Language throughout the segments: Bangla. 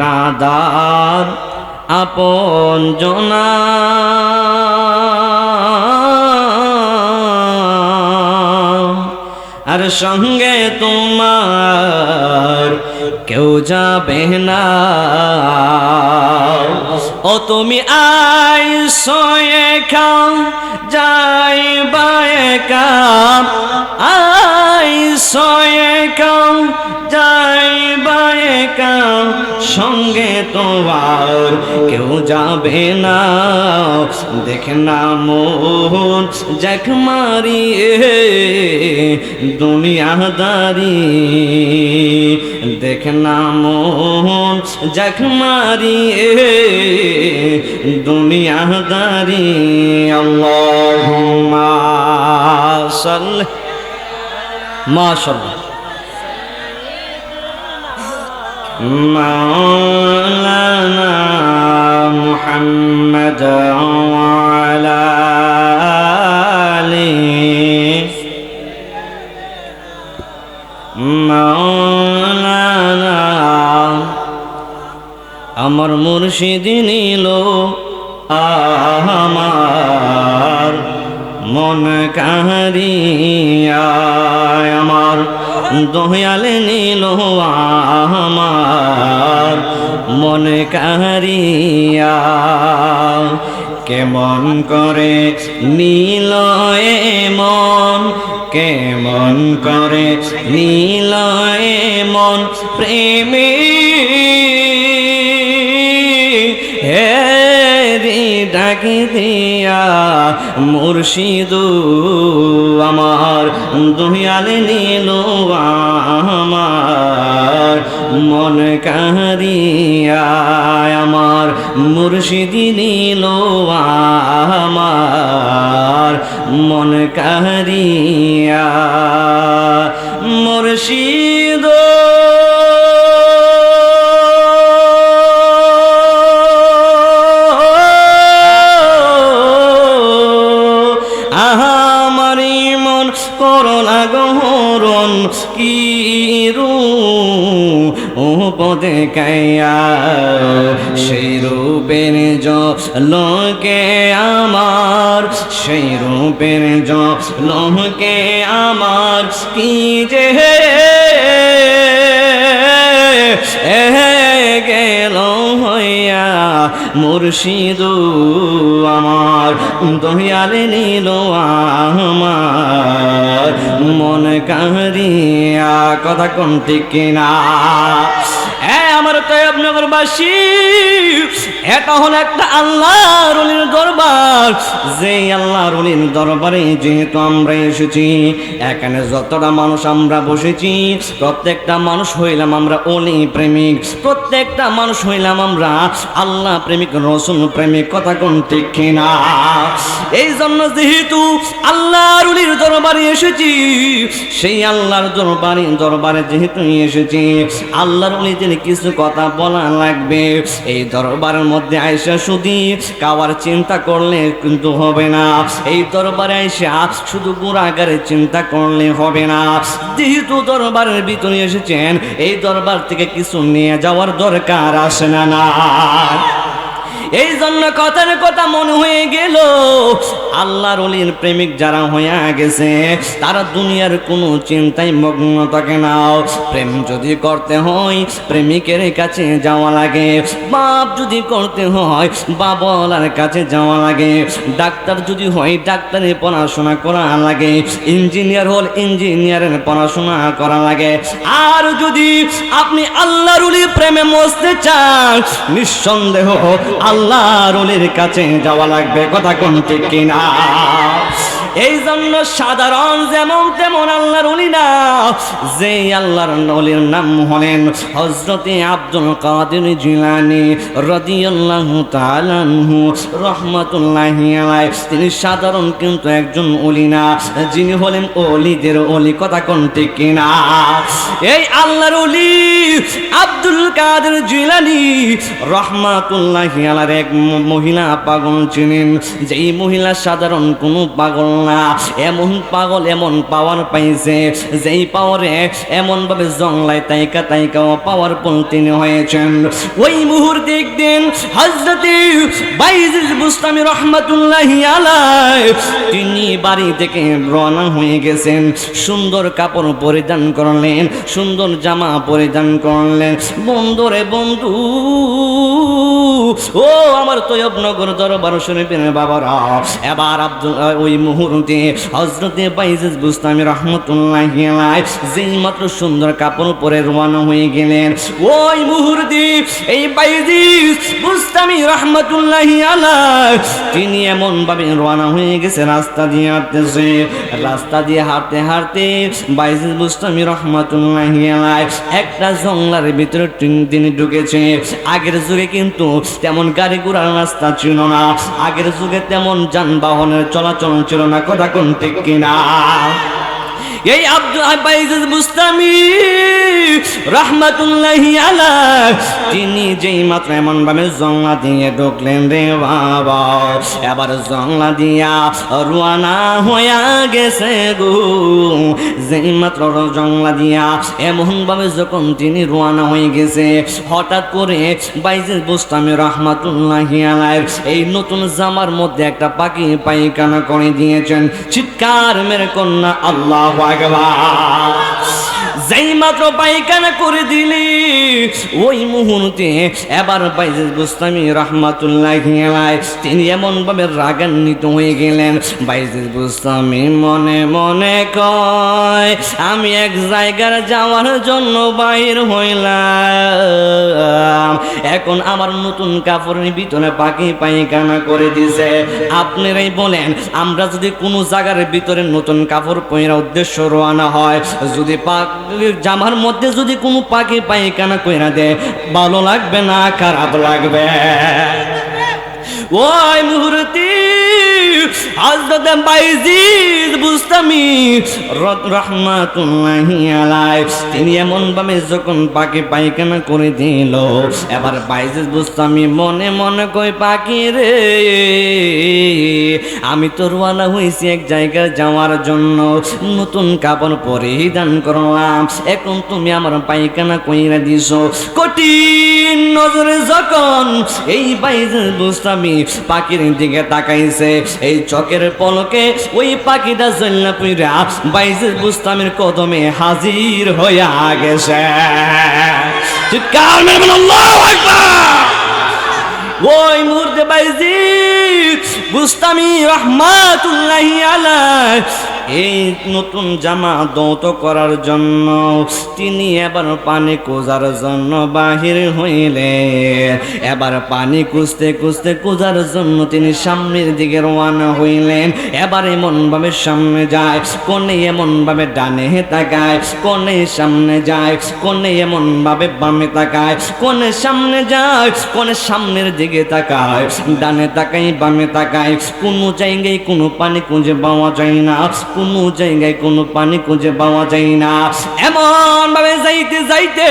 রাদার আপন জনা। আর সঙ্গে তোমার কেউ যাবে না। ও তুমি আই সয়ে খাও যাই বায়ে কাম আই সয়ে যাই বায়ে কাম সঙ্গে তোমার কেউ যাবে না। দেখে না মন যাক মারিয়ে দুনিয়াদারি দেখ না মন যাক মারিয়ে দুনিয়াদারি আল্লাহুম্মা সাল্লি মাশাল্লাহ মাওলানা মুহাম্মদ ওয়ালা আলি। মাওলানা আমার মুর্শিদ নীল আমার মন কাহারিয়া আমার, দয়ালে নিল আমার। মন কাহারিয়া কেমন করে নীল মন, কেমন করে নীল মন প্রেমী ডাকি দিয়া মুর্শিদু আমার দুহিয়ালে নিল আমার মন কাহারিয়া আমার মুর্শিদি নিল আমার মন কাহারিয়া মুর্শিদ করোনা গহরণ কি রূ? ও পদে কাইয়া, সেই রূপের জ লোকে আমার, সেই রূপের জ লোকে আমার, কি যে গেল হইয়া, মুর্শিদু আমার দহিয়ালে নিল আমার। মন কাহারিয়া কথা কোন ঠিক কিনা? হ্যাঁ আমার তৈবনগরবাসী এটা হলো একটা আল্লাহর অলির দরবার। যে আল্লাহর অলির দরবারে যেহেতু আমরা এসেছি, এখানে যতটা মানুষ আমরা বসেছি, প্রত্যেকটা মানুষ হইলাম আমরা অলি প্রেমিক, প্রত্যেকটা মানুষ হইলাম আমরা আল্লাহ প্রেমিক রসুন প্রেমিক, কথা কোন ঠিক কিনা? এই জন্য যেহেতু আল্লাহর অলির দরবারে এসেছি, সেই আল্লাহর দরবারে দরবারে যেহেতু এসেছি, আল্লাহর অলিদের কিছু কথা বলা লাগবে। এই দরবারের মধ্যে আয়সা শুধু কাওয়ার চিন্তা করলে কিন্তু হবে না। এই দরবারে আয়সা শুধু গুণাগারের চিন্তা করলে হবে না। যেহেতু দরবারের ভিতরে এসেছেন, এই দরবার থেকে কিছু নিয়ে যাওয়ার দরকার আসে না না। এই জন্য কথার কথা মনে হয়ে গেল। আল্লাহর অলির প্রেমিক যারা হয়ে গেছে, তারা দুনিয়ার কোনো চিন্তায় মগ্ন থাকে না। প্রেম যদি করতে হয়, প্রেমিকের কাছে যাওয়া লাগে। বাপ যদি করতে হয়, বাবলার কাছে যাওয়া লাগে। ডাক্তার যদি হয় ডাক্তারের পড়াশোনা করা লাগে। ইঞ্জিনিয়ার হল, ইঞ্জিনিয়ারের পড়াশোনা করা লাগে। আর যদি আপনি আল্লাহর প্রেমে মসতে চান, নিঃসন্দেহ আল্লাহর রুলের কাছে যাওয়া লাগবে কথা কোন ঠিক কিনা? এই জন্য সাধারণ যেমন তেমন আল্লাহর অলি না। আল্লাহর অলির নাম হলেন হজরতে আব্দুল কাদের জিলানি রাদিয়াল্লাহু তাআলা আনহু, রহমাতুল্লাহি তিনি সাধারণ কিন্তু একজন অলি না, যিনি হলেন অলিদের অলি। কথা কোন ঠিক কিনা? এই আল্লাহর অলি আব্দুল কাদের জিলানি রহমাতুল্লাহি আলাইহির এক মহিলা পাগল ছিলেন। যেই মহিলা সাধারণ কোনো পাগল না। এমন পাগল এমন পাওয়ার পাইছে, যেই পাওয়ারে এমন ভাবে জংলায় তাইকা তাইকা পাওয়ার তিনি হয়েছেন। ওই মুহূর্তে একদিন হজরতে বাইজিদ বুস্তামি রহমাতুল্লাহি আলাই তিনি বাড়ি থেকে রওনা হয়ে গেছেন। সুন্দর কাপড় পরিধান করলেন, সুন্দর জামা পরিধান করলেন। বন্ধুরে বন্ধু ও আমার তৈয়বনগর দরবার শরীফের বাবারা, এবার আব্দুল ওই মুহূর্তে হজরতে বাইজিদ বুস্তামি রহমতুল্লাহ যেই মাত্র সুন্দর কাপড় পরে রওনা হয়ে গেলেন, ওই মুহূর্তে এই বাইজিদ বুস্তামি রহমতুল্লাহ তিনি এমন ভাবে রওনা হয়ে গেছে, রাস্তা দিয়ে হাঁটতেছে। রাস্তা দিয়ে হাঁটতে হাঁটতে বাইজিদ বুস্তামি রহমতুল্লাহ একটা জঙ্গলার ভিতরে তিনি ঢুকেছে। আগের যুগে কিন্তু তেমন গাড়ি ঘোড়ার রাস্তা ছিল না। আগের যুগে তেমন যানবাহনের চলাচল ছিল না, কথা কোন ঠিক কিনা? এই আব্দুল আব্বাইজ বুস্তামি রহমাতুল্লাহি আলা তিনি যেই মাত্র এমন ভাবে জংলা দিয়ে ঢুকলেন রে বাবা। এবার জংলা দিয়া রুয়ানা হইয়া গেছে গো। যেই মাত্র জংলা দিয়া এমন ভাবে যখন তিনি রুয়ানা হয়ে গেছে, হঠাৎ করে বাইজের বুস্তামি রহমাতুল্লাহি আলাইর এই নতুন জামার মধ্যে একটা পাখি পায়খানা করে দিয়েছেন। চিৎকার মেরে কন্যা, আল্লাহ আকবার। যেই মাত্র পায়খানা করে দিলি, ওই মুহূর্তে এবার বাইজেস বুস্তামি রহমাতুল্লাহ তিনি এমন ভাবে রাগান্বিত হয়ে গেলেন। বাইজেস বুস্তামি মনে মনে কয়, আমি এক জায়গার যাওয়ার জন্য বাইর হইলাম। এখন আমার নতুন কাপড়ের ভিতরে পাখি পায়খানা করে দিছে। আপনারাই বলেন, আমরা যদি কোনো জায়গার ভিতরে নতুন কাপড় পয়রা উদ্দেশ্য রোয়ানা হয়, যদি পাক জামার মধ্যে যদি কোনো পাখি পায়খানা কইরা দেয় ভালো লাগবে না খারাপ লাগবে। ওই মুহূর্তে হযরত বাইজিদ বুস্তামি রহমাতুল্লাহি আলাইহি। তিনি এমন ভাবে যখন পাখি পায়খানা করে দিল, এবার বাইজিদ বুস্তামি মনে মনে কই পাখি রে, আমি তো রওনা হয়েছি এক জায়গায় যাওয়ার জন্য। নতুন কাপড় পরিধান করলাম। এখন তুমি আমার পায়খানা কইরা দিছো। কঠিন নজরে যখন এই বাইজের বুস্তামি পাখির দিকে তাকাইছে এই চকের পলকে ওই পাখিটা জল্লা পুইরা বাইজে বুস্তামের কদমে হাজির হইয়া গেছে। চিৎকার ওই মুহূর্তে বাইজি বুস্তামি রহমাতুল্লাহি আলাই এই নতুন জামা দৌত করার জন্য তিনি এবার পানি কোজার জন্য বাহির হইলে এবার পানি কুজতে কুজতে কোজার জন্য তিনি সামনের দিকে রওনা হইলেন। এবার এমন ভাবে সামনে যায় কোনে এমন ভাবে ডানে তাকায় কোনে সামনে যায় কোনে এমন ভাবে বামে তাকায় কোনে সামনে যায় কোনে সামনের দিকে তাকায়, ডানে তাকাই বামে তাকায়। কোনো জায়গায় কোনো পানি খুঁজে পাওয়া যায় না। কোনো জায়গায় কোনো পানি খুঁজে পাওয়া যায় না। এমন ভাবে যাইতে যাইতে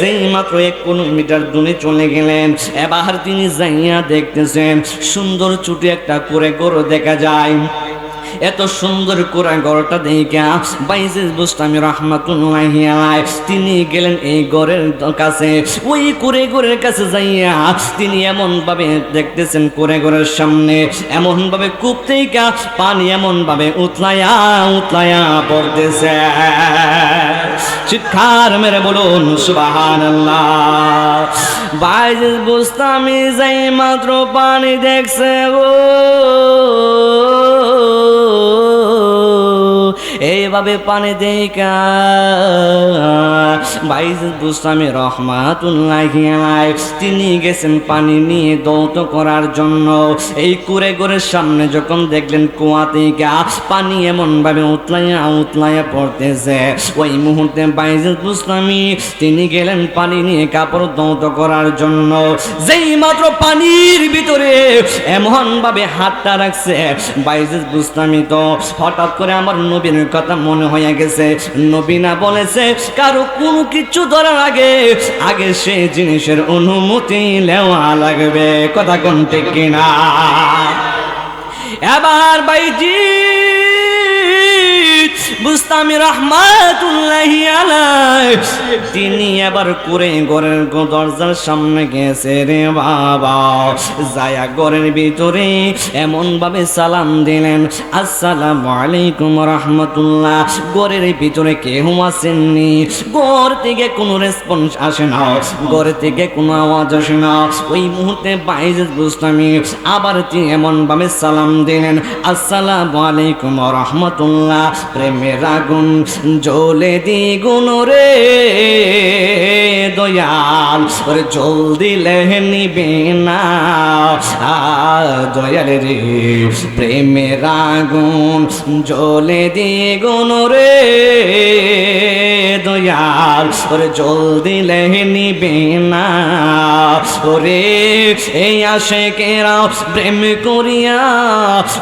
যেই মাত্র এক কিলোমিটার দূরে চলে গেলেন, এবার তিনি যাইয়া দেখতেছেন, সুন্দর ছুটি একটা করে গরু দেখা যায়। এত সুন্দর কোরআন গড়টা দেখা বাইজিস বুস্তামি রহমাতুল্লাহি আলাইহি। তিনি গেলেন এই গড়ের কাছে, ওই কুরে গড়ের কাছে যাইয়া তিনি এমন ভাবে দেখতেছেন কুরে গড়ের সামনে এমন ভাবে কূপ থেকে পানি এমন ভাবে উতলায়া উতলায়া পড়তেছে। চিৎকার মেরে বলুন সুবহানাল্লাহ। বাইজিস বুস্তামি যাই মাত্র পানি দেখছে ও। এইভাবে পানি দেখা। বাইজ বুস্তামি রহমাতুল্লাহি তিনি গেছেন পানি নিয়ে দৌত করার জন্য। এই কুরে গোরের সামনে যখন দেখলেন কুয়া থেকে পানি এমন ভাবে উতলাইয়া উতলাইয়া পড়তেছে, ওই মুহূর্তে বাইজ বুস্তামি তিনি গেলেন পানি নিয়ে কাপড় দৌত করার জন্য। যেই মাত্র পানির ভিতরে এমন ভাবে হাতটা রাখছে বাইজেস বুস্তামি তো হঠাৎ করে আমার নবীর কথা মনে হয়ে গেছে। নবীনা বলেছে, কারও কোনো কিছু ধরার আগে আগে সে জিনিসের অনুমতি নেওয়া লাগবে। কথা কোন ঠিক কিনা? এবার বাইজি বুস্তামি রহমাতুল্লাহি আলাই তিনি এবার করে ঘরের দরজার সামনে গেছে রে বাবা। যায়া ঘরের ভিতরে এমন ভাবে সালাম দিলেন, আসসালামু আলাইকুম রহমতুল্লাহ। ঘরের ভিতরে কেউ আসেননি। ঘর থেকে কোনো রেসপন্স আসে না, ঘর থেকে কোনো আওয়াজ আসে না। ওই মুহূর্তে বাইজেদ বুস্তামি আবার তিনি এমন ভাবে সালাম দিলেন, আসসালামু আলাইকুম রহমতুল্লাহ। প্রেমের আগুন জ্বলে দ্বিগুণ রে দয়াল। ওরে জল দিলে নিবে না দয়াল রে, প্রেমের আগুন জ্বলে দ্বিগুণ রে দয়াল। ওরে জল দিলে নিবে না। ওরে এই আশে কেরা প্রেম করিয়া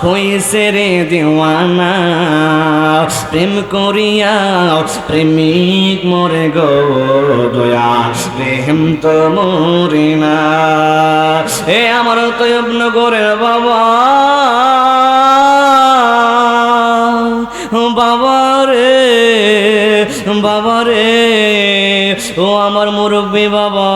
হইছে রে দেওয়ানা। প্রেম করিয়া প্রেমিক মরে গো দয়া, প্রেম তো মরে না। এ আমার তো নগরের বাবা বাবা রে বাবা রে, ও আমার মুরব্বী বাবা।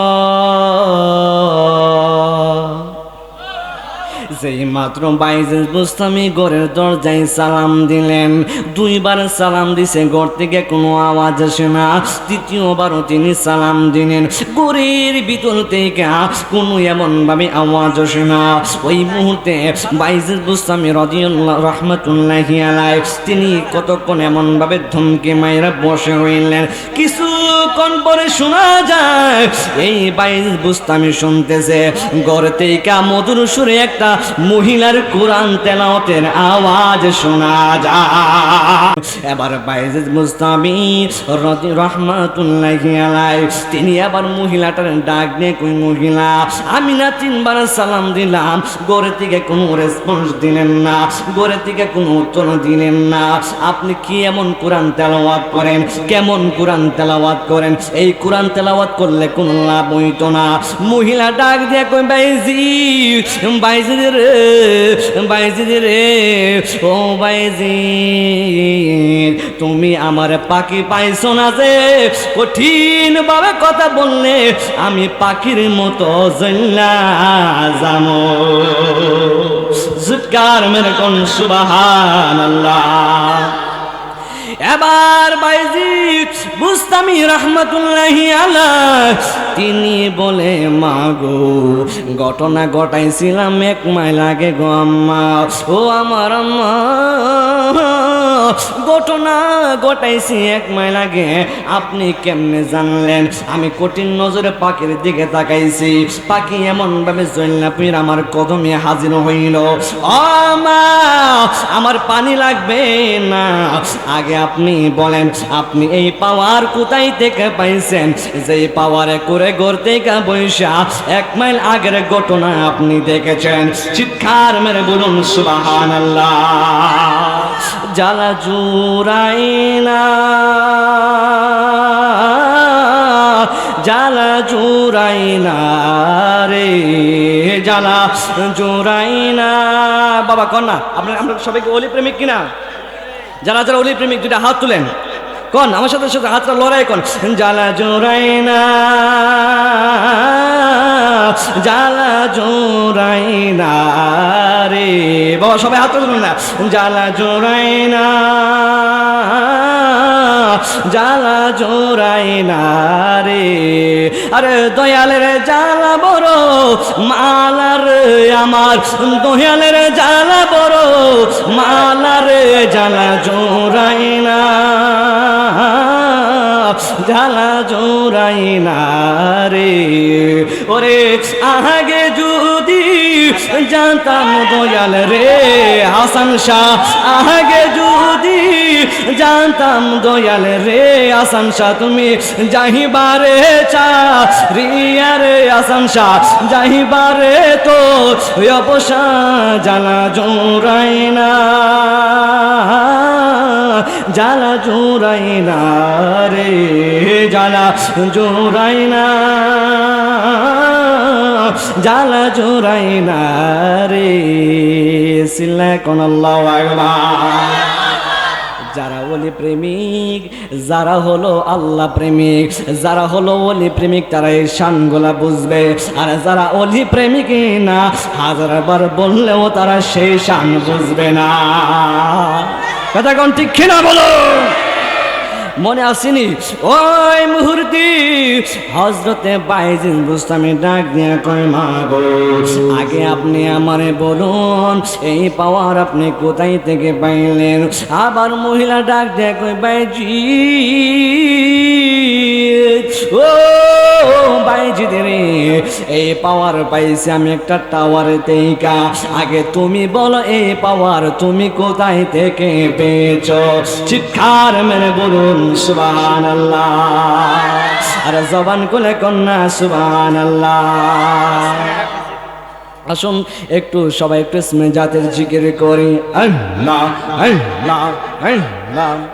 যেই মাত্র বাইজেস বুস্তামি ঘরের দরজায় সালাম দিলেন। দুইবার সালাম দিছে, ঘর থেকে কোনো আওয়াজ আসে না। তৃতীয়বারও তিনি সালাম দিলেন। ঘরের ভিতর থেকে কোনো এমন ভাবে আওয়াজ আসে না। ওই মুহূর্তে বাইজেস বুস্তামি রদিউল্লাহ রহমতুল্লাহ আলাই তিনি কতক্ষণ এমন ভাবে ধমকে মায়েরা বসে রইলেন। কিছুক্ষণ পরে শোনা যায়, এই বাইজ বুস্তামি শুনতেছে, ঘর থেকে মধুর সুরে একটা মহিলার কোরআন তেলাওয়াতের আওয়াজ শোনা যায়। এবার বাইজ মুস্তামি রহমাতুল্লাহি আলাই তিনি আবার মহিলাটার ডাক দিয়ে কই মহিলা, আমি না তিনবার সালাম দিলাম ঘরে থেকে কোনো রেসপন্স দিলেন না ঘরে থেকে কোনো উত্তর দিলেন না। আপনি কি এমন কোরআন তেলাওয়াত করেন? কেমন কোরআন তেলাওয়াত করেন? এই কোরআন তেলাওয়াত করলে কোনো লাভ হইতো না। মহিলা ডাক দিয়ে কই বাইজি বাইজি রে বাইজি রে, ও বাইজি তুমি আমার পাখি পাইছো না যে কঠিন ভাবে কথা বললে আমি পাখির মতো জানো। জুৎকার মেরে কোন সুবাহান আল্লাহ এবার বাইজি বুস্তামি রহমতুল্লাহি আলাহ তিনি বলে মা গো ঘটনা ঘটাইছিলাম এক মাইল আগে গো আম্মা, ও আমার আম্মা। ঘটনা ঘটাইছি এক মাইল আগে। আপনি কেমনে জানলেন? আমি কঠিন নজরে পাখির দিকে তাকাইছি। পাখি এমন ভাবে জৈনাপির আমার কদমে হাজির হইল। আমার পানি লাগবে না। আগে আপনি বলেন, আপনি এই পাওয়ার কোথায় থেকে পাইছেন? যে পাওয়ারে করে ঘর থেকে বৈশা এক মাইল আগের ঘটনা আপনি দেখেছেন। চিৎকার মেরে বলুন সুবাহান জ্বালা জুরাইনা জ্বালা জুরাইনা রে, জালা জ্বালা জুরাইনা বাবা কন্যা আপনার আমরা সবাইকে অলি প্রেমিক কিনা? যারা যারা অলি প্রেমিক দুটা হাত তুলেন। কন, আমার সাথে সাথে হাতটা লড়াই কন। জ্বালা জোড়াই না জ্বালা জোড়াই না রে। বাবা, সবাই হাত তুলুন না। জ্বালা জোড়াই না, জ্বালা জোড়াই না রে। আরে দয়ালের জ্বালা বড়, মালার আমার। দয়ালের জ্বালা বড়, মালার জ্বালা জোড়াই না, জ্বালা জোড়াই না রে। ওরে আগে যদি জানতাম দয়াল রে হাসান শাহ আগে যদি জানতাম দয়াল রে হাসান শাহ, তুমি যাহিবারে চা, রিয়া রে হাসান শাহ যাহিবারে তো অবসা জ্বালা জোড়াই না। জ্বালা জোড়াই না রে জ্বালা জোড়াই না। জ্বালা জোড়াই না রে, সিল্লা কোন যারা ওলি প্রেমিক, যারা হলো আল্লাহ প্রেমিক, যারা হলো ওলি প্রেমিক, তারা এই শানগুলা বুঝবে। আর যারা অলি প্রেমিক না, হাজারবার বললেও তারা সেই শান বুঝবে না। কথা কোন ঠিক কিনা বলো? মনে আসেনি? ওই মুহূর্তে হজরতে বাইজিন বুস্তামি ডাক দিয়া কয়, মা গো, আগে আপনি আমারে বলুন, এই পাওয়ার আপনি কোথায় থেকে পাইলেন? আবার মহিলা ডাক দিয়া কয়, বাইজি ও বাইজি রে এই পাওয়ার পাইছি আমি একটা টাওয়ার তেইকা আগে তুমি বলো এই পাওয়ার তুমি কোথায় থেকে পেয়েছ? চিৎকার মেরে বলুন সুবান আল্লাহ আর জবান কোলে কন্যা সুবান আল্লাহ আসুন, একটু সবাই একটু জাতের জিকির করি। আল্লাহ আল্লাহ আল্লাহ।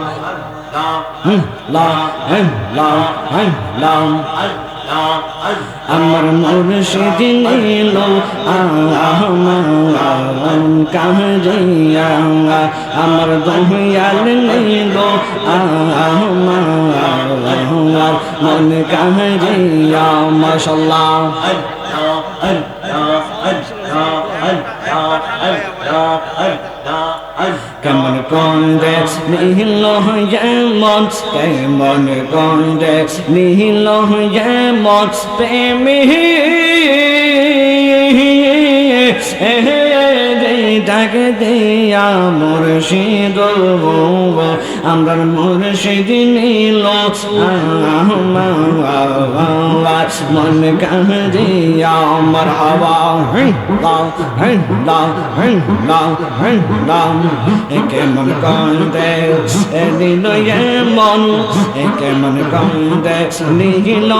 আমার মুর্শিদ নীল আমার কাহিয়া আমার দহিয়াল নীল আমার মন কাহিয়া মশাল্লাহ কেমন কন্দে নীল যেমন কেমন কন্দে নীল যেমন প্রেমী ডাক দিয়া মুর্শিদ আমরা মুর্শিদ নীল মন কাহিয়া আমার হাওয়া। কেমন কান্দে নীল মন। কেমন কান্দে নীল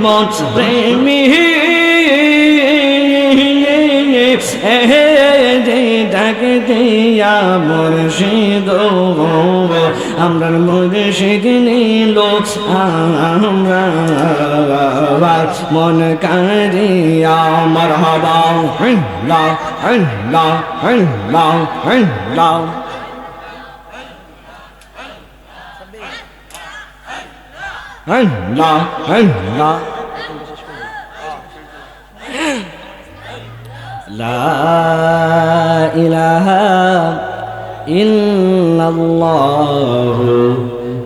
মন। প্রেমী ডাক দিয়া মুর্শিদ আমরা মুর্শিদ নীল, আমরা মন কারিয়া আমার হবা লাও লাও লাও লাও লাও লাও لا إله إلا الله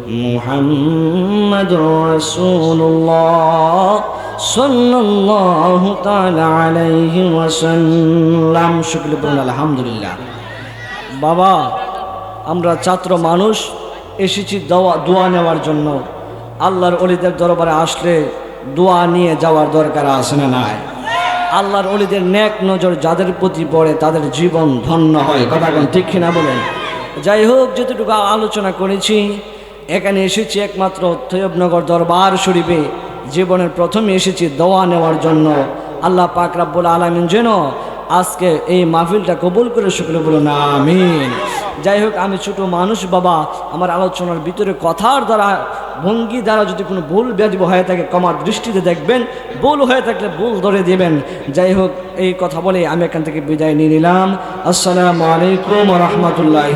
محمد رسول الله صلى الله تعالى عليه وسلم شكر বলুন আলহামদুলিল্লাহ বাবা আমরা ছাত্র মানুষ এসেছি দোয়া দোয়া নেওয়ার জন্য আল্লাহর অলিদের দরবারে আসলে দোয়া নিয়ে যাওয়ার দরকার আছে না নাই আল্লাহর অলিদের ন্যাক নজর যাদের প্রতি পড়ে তাদের জীবন ধন্য হয়। কথা কোন ঠিক কিনা বলেন? যাই হোক, যতটুকু আলোচনা করেছি, এখানে এসেছি একমাত্র তৈয়বনগর দরবার শরীফে। জীবনের প্রথমে এসেছি দোয়া নেওয়ার জন্য। আল্লাহ পাক রাব্বুল আলমিন যেন আজকে এই মাহফিলটা কবুল করে শুক্র বলুন, আমিন। যাই হোক, আমি ছোট মানুষ বাবা, আমার আলোচনার ভিতরে কথার দ্বারা ভঙ্গি দ্বারা যদি কোনো ভুল ব্যাধি হয়ে থাকে কমার দৃষ্টিতে দেখবেন, ভুল হয়ে থাকলে ভুল ধরে দেবেন। যাই হোক, এই কথা বলে আমি এখান থেকে বিদায় নিয়ে নিলাম। আসসালামু আলাইকুম রহমতুল্লাহ